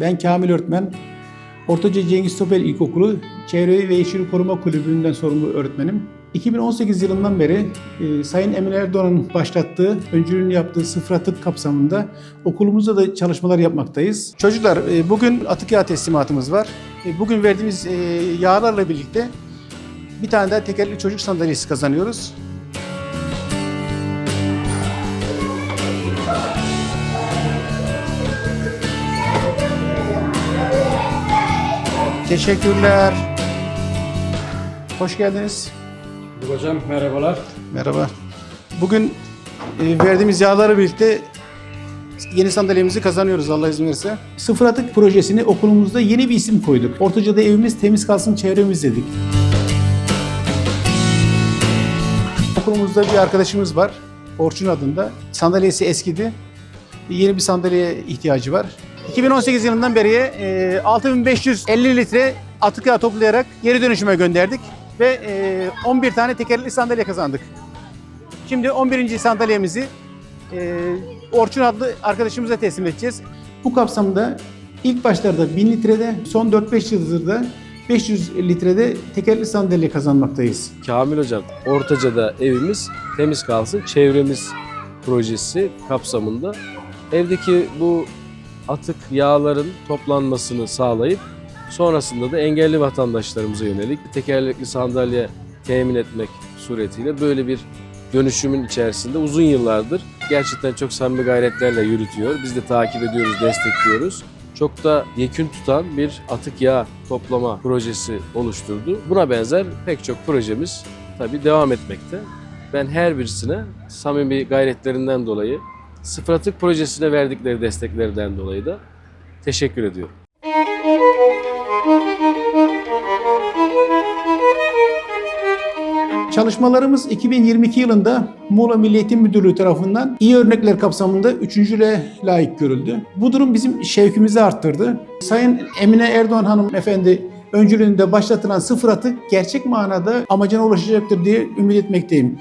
Ben Kamil Öğretmen. Ortaca Cengiz Topel İlkokulu Çevre ve Yeşil Koruma Kulübü'nden sorumlu öğretmenim. 2018 yılından beri e, Sayın Emine Erdoğan'ın başlattığı, öncülüğünü yaptığı sıfır atık kapsamında okulumuzda da çalışmalar yapmaktayız. Çocuklar e, bugün atık yağ teslimatımız var. E, bugün verdiğimiz e, yağlarla birlikte bir tane daha tekerlekli çocuk sandalyesi kazanıyoruz. Teşekkürler. Hoş geldiniz. Hocam merhabalar. Merhaba. Bugün e, verdiğimiz yağları birlikte yeni sandalyemizi kazanıyoruz Allah izin verirse. Sıfır Atık projesini okulumuzda yeni bir isim koyduk. Ortaca'da evimiz temiz kalsın çevremiz dedik. Okulumuzda bir arkadaşımız var. Orçun adında. Sandalyesi eskidi. Yeni bir sandalyeye ihtiyacı var. 2018 yılından beri e, 6550 litre atık yağ toplayarak geri dönüşüme gönderdik ve e, 11 tane tekerlekli sandalye kazandık. Şimdi 11. sandalyemizi e, Orçun adlı arkadaşımıza teslim edeceğiz. Bu kapsamda ilk başlarda 1000 litrede, son 4-5 yıldır da 500 litrede tekerlekli sandalye kazanmaktayız. Kamil Hocam, Ortaca'da evimiz temiz kalsın, çevremiz projesi kapsamında evdeki bu atık yağların toplanmasını sağlayıp sonrasında da engelli vatandaşlarımıza yönelik tekerlekli sandalye temin etmek suretiyle böyle bir dönüşümün içerisinde uzun yıllardır gerçekten çok samimi gayretlerle yürütüyor. Biz de takip ediyoruz, destekliyoruz. Çok da yekün tutan bir atık yağ toplama projesi oluşturdu. Buna benzer pek çok projemiz tabii devam etmekte. Ben her birisine samimi gayretlerinden dolayı, sıfır atık projesine verdikleri desteklerden dolayı da teşekkür ediyorum. Çalışmalarımız 2022 yılında Muğla Milli Müdürlüğü tarafından iyi örnekler kapsamında üçüncüle layık görüldü. Bu durum bizim şevkimizi arttırdı. Sayın Emine Erdoğan hanımefendi öncülüğünde başlatılan sıfır atık gerçek manada amacına ulaşacaktır diye ümit etmekteyim.